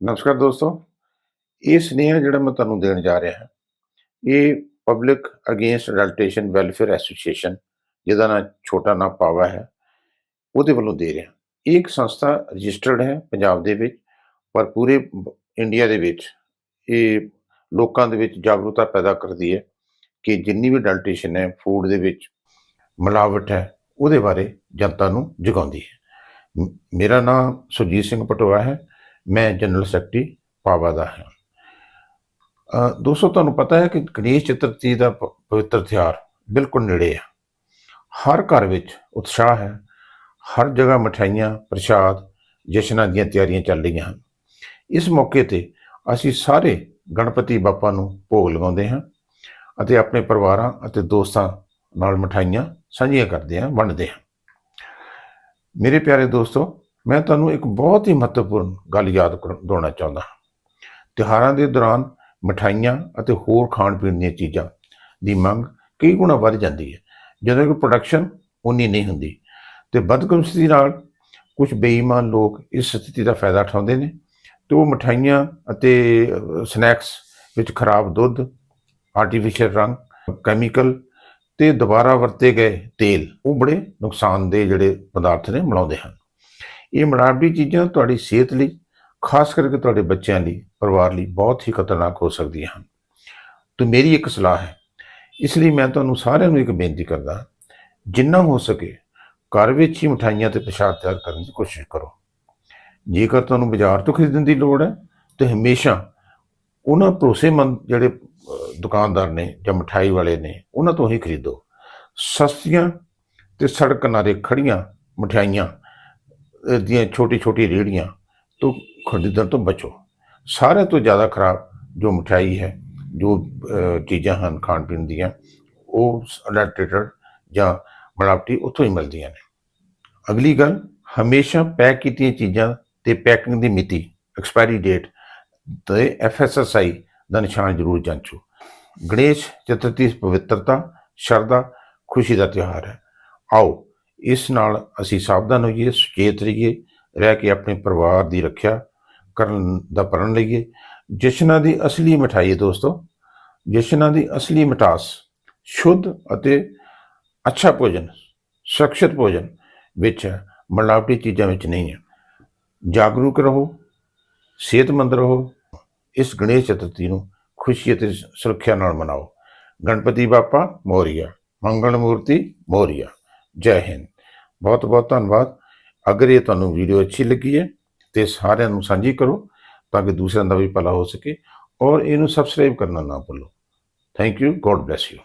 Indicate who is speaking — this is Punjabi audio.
Speaker 1: ਨਮਸਕਾਰ ਦੋਸਤੋ, ਇਹ ਸੁਨੇਹਾ ਜਿਹੜਾ ਮੈਂ ਤੁਹਾਨੂੰ ਦੇਣ ਜਾ ਰਿਹਾ ਹਾਂ, ਇਹ public against adulteration welfare association ਜਿਹਦਾ ਨਾਂ ਛੋਟਾ ਨਾਂ ਪਾਵਾ ਹੈ, ਉਹਦੇ ਵੱਲੋਂ ਦੇ ਰਿਹਾ ਇਹ ਇੱਕ ਸੰਸਥਾ ਰਜਿਸਟਰਡ ਹੈ ਪੰਜਾਬ ਦੇ ਵਿੱਚ ਪਰ ਪੂਰੇ ਇੰਡੀਆ ਦੇ ਵਿੱਚ। ਇਹ ਲੋਕਾਂ ਦੇ ਵਿੱਚ ਜਾਗਰੂਕਤਾ ਪੈਦਾ ਕਰਦੀ ਹੈ ਕਿ ਜਿੰਨੀ ਵੀ ਅਡਲਟੇਸ਼ਨ ਹੈ ਫੂਡ ਦੇ ਵਿੱਚ ਮਿਲਾਵਟ ਹੈ, ਉਹਦੇ ਬਾਰੇ ਜਨਤਾ ਨੂੰ ਜਗਾਉਂਦੀ ਹੈ। ਮੇਰਾ ਨਾਮ ਸੁਰਜੀਤ ਸਿੰਘ ਪਟੋਆ ਹੈ ਮੈਂ ਜਨਰਲ ਸੈਕਟਰੀ ਪਾਵਾ ਦਾ ਹਾਂ। ਦੋਸਤੋ, ਤੁਹਾਨੂੰ ਪਤਾ ਹੈ ਕਿ ਗਣੇਸ਼ ਚਤੁਰਥੀ ਦਾ ਪਵਿੱਤਰ ਤਿਉਹਾਰ ਬਿਲਕੁਲ ਨੇੜੇ ਆ। ਹਰ ਘਰ ਵਿੱਚ ਉਤਸ਼ਾਹ ਹੈ। ਹਰ ਜਗ੍ਹਾ ਮਠਾਈਆਂ ਪ੍ਰਸ਼ਾਦ, ਜਸ਼ਨਾਂ ਦੀਆਂ ਤਿਆਰੀਆਂ ਚੱਲ ਰਹੀਆਂ ਹਨ। ਇਸ ਮੌਕੇ ਤੇ ਅਸੀਂ ਸਾਰੇ ਗਣਪਤੀ ਬਾਪਾ ਨੂੰ ਭੋਗ ਲਗਾਉਂਦੇ ਹਾਂ ਅਤੇ ਆਪਣੇ ਪਰਿਵਾਰਾਂ ਅਤੇ ਦੋਸਤਾਂ ਨਾਲ ਮਠਾਈਆਂ ਸਾਂਝੀਆਂ ਕਰਦੇ ਹਾਂ, ਵੰਡਦੇ ਹਾਂ। ਮੇਰੇ ਪਿਆਰੇ ਦੋਸਤੋ ਮੈਂ ਤੁਹਾਨੂੰ ਇੱਕ ਬਹੁਤ ਹੀ ਮਹੱਤਵਪੂਰਨ ਗੱਲ ਯਾਦ ਕਰ- ਦਿਵਾਉਣਾ ਚਾਹੁੰਦਾ ਹਾਂ। ਤਿਉਹਾਰਾਂ ਦੇ ਦੌਰਾਨ ਮਠਾਈਆਂ ਅਤੇ ਹੋਰ ਖਾਣ ਪੀਣ ਦੀਆਂ ਚੀਜ਼ਾਂ ਦੀ ਮੰਗ ਕਈ ਗੁਣਾ ਵੱਧ ਜਾਂਦੀ ਹੈ। ਜਦੋਂ ਕਿ ਪ੍ਰੋਡਕਸ਼ਨ ਉਨੀ ਨਹੀਂ ਹੁੰਦੀ ਤੇ ਬਦਕਿਸਮਤੀ ਨਾਲ ਕੁਝ ਬੇਈਮਾਨ ਲੋਕ ਇਸ ਸਥਿਤੀ ਦਾ ਫਾਇਦਾ ਉਠਾਉਂਦੇ ਨੇ ਤੇ ਉਹ ਮਠਾਈਆਂ ਅਤੇ ਸਨੈਕਸ ਵਿੱਚ ਖਰਾਬ ਦੁੱਧ ਆਰਟੀਫੀਸ਼ੀਅਲ ਰੰਗ ਕੈਮੀਕਲ ਤੇ ਦੁਬਾਰਾ ਵਰਤੇ ਗਏ ਤੇਲ ਉਹ ਬੜੇ ਨੁਕਸਾਨਦੇਹ ਜਿਹੜੇ ਪਦਾਰਥ ਨੇ ਮਿਲਾਉਂਦੇ ਹਨ। ਇਹ ਮਿਲਾਵਟੀ ਚੀਜ਼ਾਂ ਤੁਹਾਡੀ ਸਿਹਤ ਲਈ, ਖਾਸ ਕਰਕੇ ਤੁਹਾਡੇ ਬੱਚਿਆਂ ਲਈ, ਪਰਿਵਾਰ ਲਈ ਬਹੁਤ ਹੀ ਖਤਰਨਾਕ ਹੋ ਸਕਦੀਆਂ ਹਨ। ਤੇ ਮੇਰੀ ਇੱਕ ਸਲਾਹ ਹੈ, ਇਸ ਲਈ ਮੈਂ ਤੁਹਾਨੂੰ ਸਾਰਿਆਂ ਨੂੰ ਇੱਕ ਬੇਨਤੀ ਕਰਦਾ ਜਿੰਨਾ ਹੋ ਸਕੇ ਘਰ ਵਿੱਚ ਹੀ ਮਠਾਈਆਂ ਤੇ ਪ੍ਰਸ਼ਾਦ ਤਿਆਰ ਕਰਨ ਦੀ ਕੋਸ਼ਿਸ਼ ਕਰੋ। ਜੇਕਰ ਤੁਹਾਨੂੰ ਬਾਜ਼ਾਰ ਤੋਂ ਖਰੀਦਣ ਦੀ ਲੋੜ ਹੈ, ਤੇ ਹਮੇਸ਼ਾ ਉਹਨਾਂ ਭਰੋਸੇਮੰਦ ਜਿਹੜੇ ਦੁਕਾਨਦਾਰ ਨੇ ਜਾਂ ਮਠਾਈ ਵਾਲੇ ਨੇ, ਉਹਨਾਂ ਤੋਂ ਹੀ ਖਰੀਦੋ। ਸਸਤੀਆਂ ਤੇ ਸੜਕ ਕਿਨਾਰੇ ਖੜੀਆਂ ਮਠਾਈਆਂ ਦੀਆਂ ਛੋਟੀ ਛੋਟੀ ਰੇਹੜੀਆਂ ਤੋਂ ਖਰੀਦਣ ਤੋਂ ਬਚੋ। ਸਾਰਿਆਂ ਤੋਂ ਜ਼ਿਆਦਾ ਖਰਾਬ ਜੋ ਮਠਾਈ ਹੈ, ਜੋ ਚੀਜ਼ਾਂ ਹਨ ਖਾਣ ਪੀਣ ਦੀਆਂ, ਉਹ ਅਡਲਟਰੇਟਡ ਜਾਂ ਮਿਲਾਵਟੀ ਉੱਥੋਂ ਹੀ ਮਿਲਦੀਆਂ ਨੇ। ਅਗਲੀ ਗੱਲ, ਹਮੇਸ਼ਾ ਪੈਕ ਕੀਤੀਆਂ ਚੀਜ਼ਾਂ ਤੇ ਪੈਕਿੰਗ ਦੀ ਮਿਤੀ, ਐਕਸਪਾਇਰੀ ਡੇਟ ਤੇ ਐਫਐਸਐਸਆਈ ਦਾ ਨਿਸ਼ਾਨ ਜ਼ਰੂਰ ਜਾਂਚੋ। ਗਣੇਸ਼ ਚਤੁਰਥੀ ਪਵਿੱਤਰਤਾ, ਸ਼ਰਧਾ, ਖੁਸ਼ੀ ਦਾ ਤਿਉਹਾਰ ਹੈ। ਆਓ ਇਸ ਨਾਲ ਅਸੀਂ ਸਾਵਧਾਨ ਹੋਈਏ, ਸੁਚੇਤ ਰਹੀਏ, ਰਹਿ ਕੇ ਆਪਣੇ ਪਰਿਵਾਰ ਦੀ ਰੱਖਿਆ ਕਰਨ ਦਾ ਪ੍ਰਣ ਲਈਏ। ਜਸ਼ਨਾਂ ਦੀ ਅਸਲੀ ਮਠਾਈ ਹੈ ਦੋਸਤੋ, ਜਸ਼ਨਾਂ ਦੀ ਅਸਲੀ ਮਟਾਸ ਸ਼ੁੱਧ ਅਤੇ ਅੱਛਾ ਭੋਜਨ, ਸੁਰੱਖਿਅਤ ਭੋਜਨ ਵਿੱਚ ਮਿਲਾਵਟੀ ਚੀਜ਼ਾਂ ਵਿੱਚ ਨਹੀਂ ਹੈ। ਜਾਗਰੂਕ ਰਹੋ, ਸਿਹਤਮੰਦ ਰਹੋ, ਇਸ ਗਣੇਸ਼ ਚਤੁਰਥੀ ਨੂੰ ਖੁਸ਼ੀ ਅਤੇ ਸੁਰੱਖਿਆ ਨਾਲ ਮਨਾਓ। ਗਣਪਤੀ ਬਾਪਾ ਮੋਰੀਆ, ਮੰਗਲ ਮੂਰਤੀ ਮੋਰੀਆ। ਜੈ ਹਿੰਦ। ਬਹੁਤ ਬਹੁਤ ਧੰਨਵਾਦ। ਅਗਰ ਇਹ ਤੁਹਾਨੂੰ ਵੀਡੀਓ ਅੱਛੀ ਲੱਗੀ ਹੈ ਤੇ ਸਾਰਿਆਂ ਨੂੰ ਸਾਂਝੀ ਕਰੋ ਤਾਂ ਕਿ ਦੂਸਰਿਆਂ ਦਾ ਵੀ ਭਲਾ ਹੋ ਸਕੇ। ਔਰ ਇਹਨੂੰ ਸਬਸਕ੍ਰਾਈਬ ਕਰਨਾ ਨਾ ਭੁੱਲੋ। Thank you god bless you